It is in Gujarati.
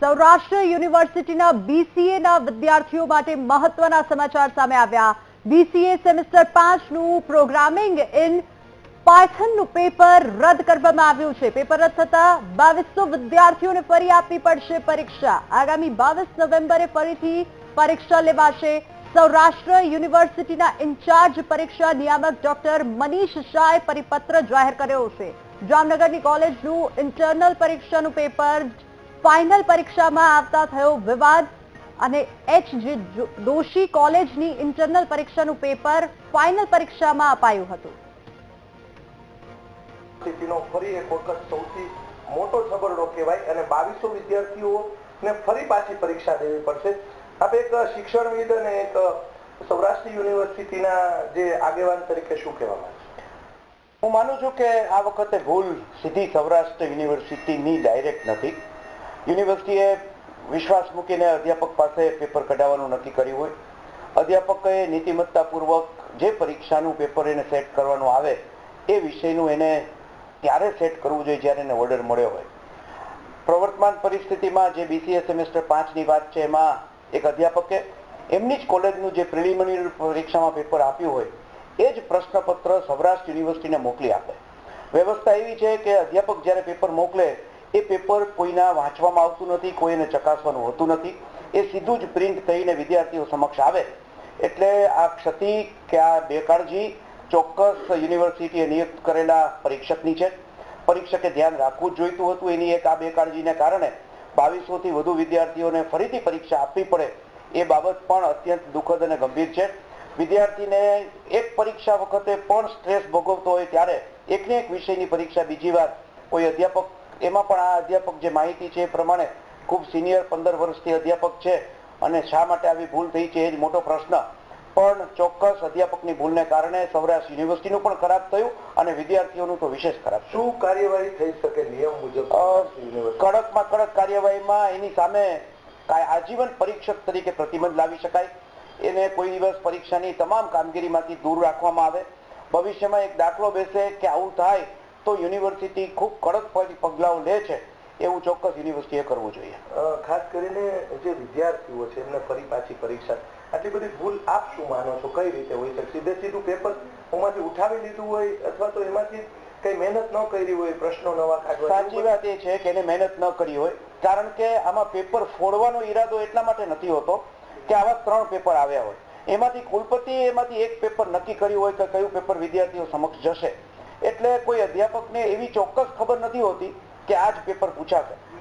સૌરાષ્ટ્ર યુનિવર્સિટીના BCA ના વિદ્યાર્થીઓ માટે મહત્વના સમાચાર સામે આવ્યા. બીસીએ સેમેસ્ટર પાંચનું પ્રોગ્રામિંગ ઇન પાયથનનું પેપર રદ કરવામાં આવ્યું છે. પેપર રદ થતા બાવીસો વિદ્યાર્થીઓને ફરી આપવી પડશે પરીક્ષા. આગામી બાવીસ નવેમ્બરે ફરીથી પરીક્ષા લેવાશે. સૌરાષ્ટ્ર યુનિવર્સિટીના ઇન્ચાર્જ પરીક્ષા નિયામક ડોક્ટર મનીષ શાહે પરિપત્ર જાહેર કર્યો છે. જામનગરની કોલેજનું ઇન્ટરનલ પરીક્ષાનું પેપર ફાઇનલ પરીક્ષામાં આવતા થયો વિવાદ અને એચ જે દોશી કોલેજની ઇન્ટરનલ પરીક્ષાનું પેપર ફાઇનલ પરીક્ષામાં અપાયું હતું. સ્થિતિનો ફરી એક વખત સૌથી મોટો છબરડો કહેવાય અને બાવીસો વિદ્યાર્થીઓને ફરી પાછી પરીક્ષા દેવી પડશે. આપ એક શિક્ષણવિદ અને એક સૌરાષ્ટ્ર યુનિવર્સિટીના જે આગેવાન તરીકે શું કહેવા માંગે હું માનું છું કે આ વખતે ભૂલ સીધી સૌરાષ્ટ્ર યુનિવર્સિટીની ડાયરેક્ટ નથી. યુનિવર્સિટીએ વિશ્વાસ મૂકીને અધ્યાપક પાસે પેપર કઢાવવાનું નક્કી કર્યું હોય. અધ્યાપકે નીતિમત્તાપૂર્વક જે પરીક્ષાનું પેપર એને સેટ કરવાનું આવે, એ વિષયનું એને ત્યારે સેટ કરવું જોઈએ જ્યારે એને ઓર્ડર મળ્યો હોય. પ્રવર્તમાન પરિસ્થિતિમાં જે બીસીએ સેમેસ્ટર પાંચની વાત છે, એમાં એક અધ્યાપકે એમની જ કોલેજનું જે પ્રિલિમિનરી પરીક્ષામાં પેપર આપ્યું હોય, એ જ પ્રશ્નપત્ર સૌરાષ્ટ્ર યુનિવર્સિટીને મોકલી આપે. વ્યવસ્થા એવી છે કે અધ્યાપક જ્યારે પેપર મોકલે એ પેપર કોઈના વાંચવામાં આવતું નથી, કોઈને ચકાસવાનું હોતું નથી. એ સીધું જ પ્રિન્ટ થઈને વિદ્યાર્થીઓ સમક્ષ આવે. એટલે આ ક્ષતિ કે આ બેકાળજી ચોક્કસ યુનિવર્સિટીએ નિયુક્ત કરેલા પરીક્ષકની છે. પરીક્ષકે ધ્યાન રાખવું જ જોઈતું હતું. એની એક આ બેકાળજીને કારણે બાવીસોથી વધુ વિદ્યાર્થીઓને ફરીથી પરીક્ષા આપવી પડે એ બાબત પણ અત્યંત દુઃખદ અને ગંભીર છે. વિદ્યાર્થીને એક પરીક્ષા વખતે પણ સ્ટ્રેસ ભોગવતો હોય ત્યારે એકને એક વિષયની પરીક્ષા બીજી વાર કોઈ અધ્યાપક એમાં પણ આ અધ્યાપક જે માહિતી છે એ પ્રમાણે ખૂબ સિનિયર પંદર વર્ષથી અધ્યાપક છે અને શા માટે આવી ભૂલ થઈ છે એ જ મોટો પ્રશ્ન. પણ ચોક્કસ અધ્યાપકની ભૂલને કારણે સૌરાષ્ટ્ર યુનિવર્સિટીનું પણ ખરાબ થયું અને વિદ્યાર્થીઓનું તો વિશેષ ખરાબ શું કાર્યવાહી થઈ શકે નિયમ મુજબ કડકમાં કડક કાર્યવાહીમાં એની સામે આજીવન પરીક્ષક તરીકે પ્રતિબંધ લાવી શકાય. એને કોઈ દિવસ પરીક્ષાની તમામ કામગીરીમાંથી દૂર રાખવામાં આવે. ભવિષ્યમાં એક દાખલો બેસે કે આવું થાય તો યુનિવર્સિટી ખૂબ કડક પગલાઓ લે છે એવું ચોક્કસ યુનિવર્સિટીએ કરવું જોઈએ. ખાસ કરીને જે વિદ્યાર્થીઓ છે એમને ફરી પાછી પરીક્ષા આટલી બધી ભૂલ આપ શું માનો છો? કઈ રીતે હોય શકે? સીધે સીધું પેપર એમાંથી ઉઠાવી લીધું હોય અથવા તો એમાંથી કઈ મહેનત ન કરી હોય પ્રશ્નો નવા કાઢવા સાચી વાત એ છે કે એને મહેનત ન કરી હોય કારણ કે આમાં પેપર ફોડવાનો ઈરાદો એટલા માટે નથી હોતો કે આવા ત્રણ પેપર આવ્યા હોય. એમાંથી કુલપતિ એમાંથી એક પેપર નક્કી કર્યું હોય કે કયું પેપર વિદ્યાર્થીઓ સમક્ષ જશે? એટલે કોઈ અધ્યાપકને એવી ચોક્કસ ખબર નથી હોતી કે આ જ પેપર પૂછાશે